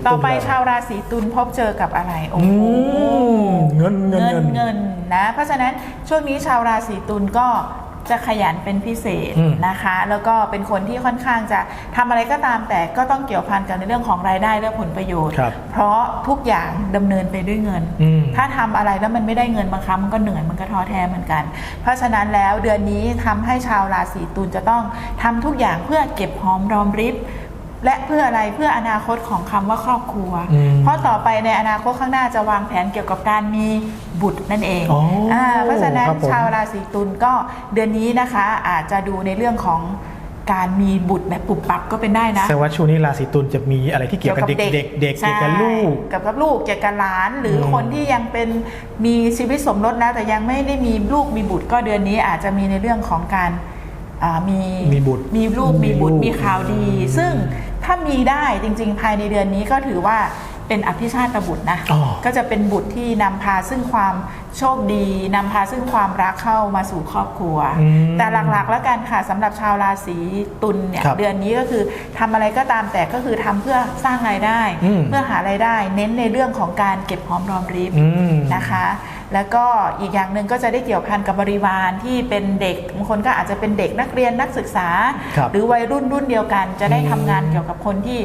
ตุลต่อไปเลยชาวราศีตุลพบเจอกับอะไรโอ้อืโหมเงินเงินเงิเงินนเงินนะเพราะฉะนั้นช่วงนี้ชาวราศีตุลก็จะขยันเป็นพิเศษอืมนะคะ แล้วก็เป็นคนที่ค่อนข้างจะทำอะไรก็ตามแต่ก็ต้องเกี่ยวพันกันในเรื่องของรายได้และผลประโยชน์ครับเพราะทุกอย่างดำเนินไปด้วยเงินอืมถ้าทำอะไรแล้วมันไม่ได้เงินบางครั้งมันก็เหนื่อยมันก็ท้อแท้เหมือนกัน เพราะฉะนั้นแล้วเดือนนี้ทำให้ชาวราศีตุลจะต้องทำทุกอย่างเพื่อเก็บหอมรอมริบ และเพื่ออะไรเพื่ออนาคตของคำว่าครอบครัวอืมเพราะต่อไปในอนาคตข้างหน้าจะวางแผนเกี่ยวกับการมีบุตรนั่นเองอ๋ออ่าเพราะฉะนั้นครับผมชาวราศีตุลก็เดือนนี้นะคะอาจจะดูในเรื่องของการมีบุตรแบบปุบปับก็เป็นได้นะแสดงว่าช่วงนี้ราศีตุลจะมีอะไรที่เกี่ยวกับเด็กเด็กเด็กใช่เกี่ยวกับลูกเกี่ยวกับลูกเกี่ยวกับหลาน หรืออมคนที่ยังเป็นมีชีวิตสมรสแล้วแต่ยังไม่ได้มีลูกมีบุตรก็เดือนนี้อาจจะมีในเรื่องของการอ่ามีมีบุตรมีลูกมีมีบุตลูรกมีข่าวดี ซึ่ง ถ้ามีได้จริงๆ ภายในเดือนนี้ก็ถือว่าเป็นอภิชาติบุตรนะอ๋อก็จะเป็นบุตรที่นำพาซึ่งความโชคดีนำพาซึ่งความรักเข้ามาสู่ครอบครัวอืมแต่หลักๆ แล้วกันค่ะสำหรับชาวราศีตุลเนี่ยครับเดือนนี้ก็คือทำอะไรก็ตามแต่ก็คือทำเพื่อสร้างรายได้อืมเพื่อหารายได้ เน้นในเรื่องของการเก็บหอมรอมริบอืมนะคะ แล้วก็อีกอย่างหนึ่งก็จะได้เกี่ยวพันกับบริวารที่เป็นเด็กบางคนก็อาจจะเป็นเด็กนักเรียนนักศึกษาครับหรือวัยรุ่นรุ่นเดียวกัน จะได้อืมทำงานเกี่ยวกับคนที่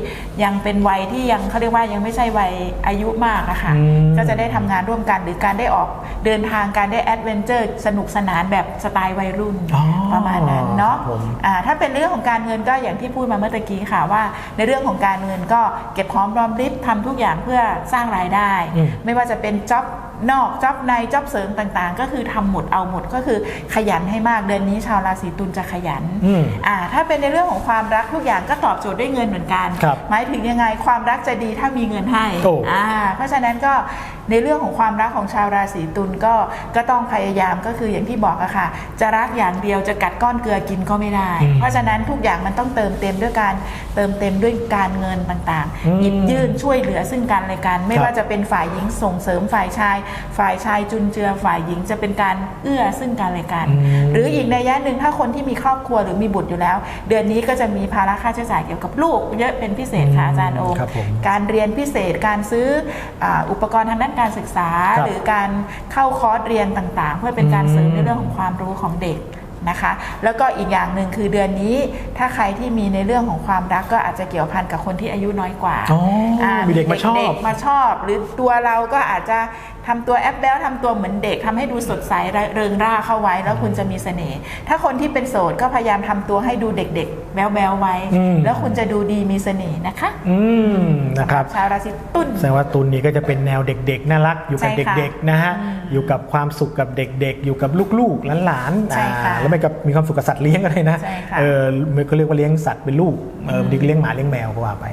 ยังเป็นวัยที่ยังเขาเรียกว่ายังไม่ใช่วัยอายุมากอะค่ะอืมก็จะได้ทำงานร่วมกันหรือการได้ออกเดินทางการได้แอดเวนเจอร์สนุกสนานแบบสไตล์วัยรุ่นอ๋อประมาณนั้นเนาะครับผมอ่าถ้าเป็นเรื่องของการเงินก็อย่างที่พูดมาเมื่อตะกี้ค่ะว่า ในเรื่องของการเงินก็เก็บหอมรอมริบทำทุกอย่างเพื่อสร้างรายได้อืมไม่ว่าจะเป็นจ็อบ นอกจ็อบในจ็อบเสริมต่างๆ ก็คือทำหมดเอาหมดก็คือขยันให้มากเดือนนี้ชาวราศีตุลจะขยันอืมอ่าถ้าเป็นในเรื่องของความรักทุกอย่างก็ตอบโจทย์ด้วยเงินเหมือนกันครับหมายถึงยังไงความรักจะดีถ้ามีเงินให้โอ้อ่าเพราะฉะนั้นก็ ในเรื่องของความรักของชาวราศีตุลก็ก็ต้องพยายามก็คืออย่างที่บอกอะค่ะ จะรักอย่างเดียวจะกัดก้อนเกลือกินก็ไม่ได้อืมเพราะฉะนั้นทุกอย่างมันต้องเติมเต็มด้วยการเติมเต็มด้วยการเงินต่างอืมๆหยิบยื่นช่วยเหลือซึ่งกันและกัน ไม่ครับว่าจะเป็นฝ่ายหญิงส่งเสริมฝ่ายชาย ฝ่ายชายจุนเจือฝ่ายหญิงจะเป็นการเอื้อซึ่งกันและกันอืมหรืออีกในยยะหนึ่งถ้าคนที่มีครอบครัวหรือมีบุตรอยู่แล้ว เดือนนี้ก็จะมีภาระค่าใช้จ่ายเกี่ยวกับลูกเยอะเป็นพิเศษค่ะอาจารย์โอมครับผมการเรียนพิเศษการซื้ออาอุปกรณ์ทางด้านการศึกษาครับหรือการเข้าคอร์สเรียนต่างๆ เพื่อเป็นการเสริมอืมในเรื่องของความรู้ของเด็กนะคะ แล้วก็อีกอย่างหนึ่งคือเดือนนี้ถ้าใครที่มีในเรื่องของความรักก็อาจจะเกี่ยวพันกับคนที่อายุน้อยกว่าอ๋ออามีเด็กมาชอบเด็กมาชอบ หรือตัวเราก็อาจจะ ทำตัวแอปแบลทำตัวเหมือนเด็กทำให้ดูสดใสเริงร่าเข้าไว้ แล้วคุณจะมีเสน่ห์ถ้าคนที่เป็นโสดก็พยายามทำตัวให้ดูเด็กๆ แบ๊วๆไว้อืมแล้วคุณจะดูดีมีเสน่ห์นะคะ อืมนะครับชาวราศีตุลแสดงว่าตุลนี้ก็จะเป็นแนวเด็กๆน่ารัก อยู่กับใช่ค่ะเด็กๆนะฮะอืมอยู่กับความสุขกับเด็กๆ อยู่กับลูกๆหลานๆใช่ค่ะอ่าแล้วไม่กับมีความสุขกับสัตว์เลี้ยงอะไรนะใช่ค่ะเออก็เรียกว่าเลี้ยงสัตว์เป็นลูกเออบางทีก็เลี้ยงหมาเลี้ยงแมวก็ว่าไป